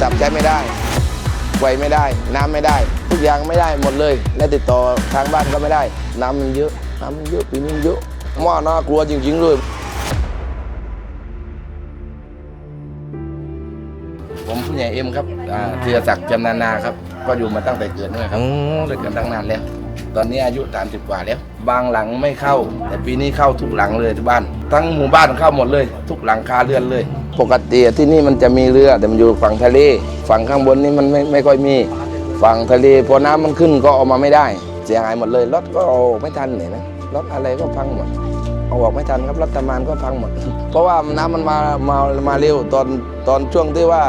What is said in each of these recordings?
ไฟไม่ได้ น้ำไม่ได้ ทุกอย่างไม่ได้หมดเลย และติดต่อทางบ้านก็ไม่ได้ น้ำมันเยอะ น้ำมันเยอะปีนี้เยอะหม้อน่ากลัวจริงๆเลยผมผู้ใหญ่เอ็มครับเทียศักดิ์จำนานาครับ ก็อยู่มาตั้งแต่เกิดนี่ครับเลยกันตั้งนานแล้ว ตอนนี้อายุ30กว่าแล้ว บางหลังไม่เข้า แต่ปีนี้เข้าทุกหลังเลยที่บ้าน ทั้งหมู่บ้านเข้าหมดเลย ทุกหลังคาเรือนเลย ปกติที่นี่มันจะมีเรือแต่มันอยู่ฝั่งทะเลฝั่งข้างบนนี่มันไม่ไม่ค่อยมี ฝั่งทะเลพอน้ำมันขึ้นก็ออกมาไม่ได้ เสียหายหมดเลยรถก็เอาอกไม่ทันเนี่ยนะรถอะไรก็พังหมดเอาออกไม่ทันครับรัฐบาลก็พังหมด เพราะว่าน้ำมันมามามาเร็วตอนตอนช่วงที่ว่า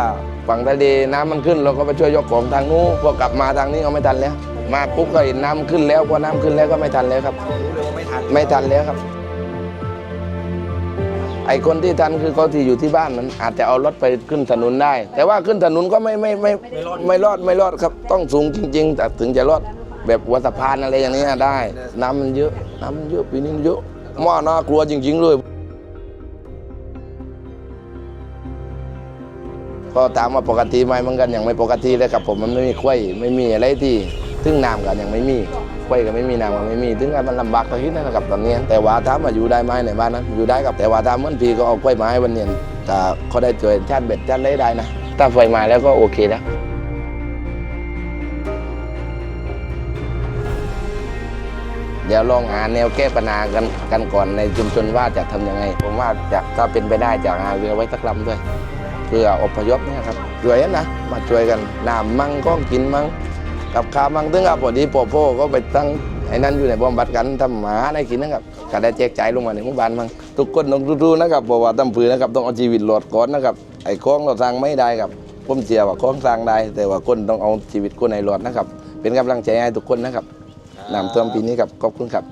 ฝั่งทะเลน้ำมันขึ้นเราก็ไปช่วยยกของทางนู้นพอกลับมาทางนี้ก็ไม่ทันแล้ว มาปุ๊บก็เห็นน้ำขึ้นแล้วพอน้ำขึ้นแล้วก็ไม่ทันแล้วครับไม่ทันไม่ทันแล้วครับ ไอคนที่ทันคือเขาที่อยู่ที่บ้านนั้นอาจจะเอารถไปขึ้นถนนได้ แต่ว่าขึ้นถนนก็ไม่ไม่ไม่ไม่รอดไม่รอดครับ ต้องสูงจริง ๆ แต่ถึงจะรอดแบบหัวสะพานอะไรอย่างนี้ได้ น้ำมันเยอะน้ำมันเยอะปีนี้มันเยอะหม้อน่ากลัวจริง ๆ เลยก็ตามว่าปกติไหมเหมือนกันอย่างไม่ปกติเลยครับผมมันไม่มีกล้วยไม่มีอะไรที่ ซึ่งน้ำกันยังไม่มีกล้ยก็ไม่มีน้ำก็ไม่มีถึงกับมันลำบากตรงนี้นะครับตอนนี้ แต่ว่าถามาอยู่ได้ไหมในบ้านนั้นอยู่ได้ครับแต่ว่าถ้าเมื่อปีก็เอากล้ยมาให้วันเนียนแต่เขาได้ช่วยชาติเบ็ดชาติเล่ได้นะถ้าไฟมาแล้วก็โอเคแล้วเดี๋ยวลองหาแนวแก้ปัญหากันกันก่อนในชุมชนว่าจะทำยังไง ผมว่าจะถ้าเป็นไปได้จะหาเรือไว้สักลำด้วย เพื่ออพยพเนี่ยครับช่วยนะมาช่วยกันน้ำมั่งก็กินมั่ง กับข้าวมั่งถึงกับพอดีปอโพก็ไปตั้งไอ้นั่นอยู่ในบำบัดกันทำหมาให้กินนะครับก็ได้แจกจ่ายลงมาในหมู่บ้านมั่งทุกคนต้องรู้ๆนะครับบอกว่าตำผือนะครับต้องเอาชีวิตรอดก่อนนะครับไอ้ของเราสร้างไม่ได้ครับผมเชื่อว่าของสร้างได้ แต่ว่าคนต้องเอาชีวิตคนในรอดนะครับ เป็นกำลังใจให้ทุกคนนะครับนำท่วมปีนี้ครับขอบคุณครับ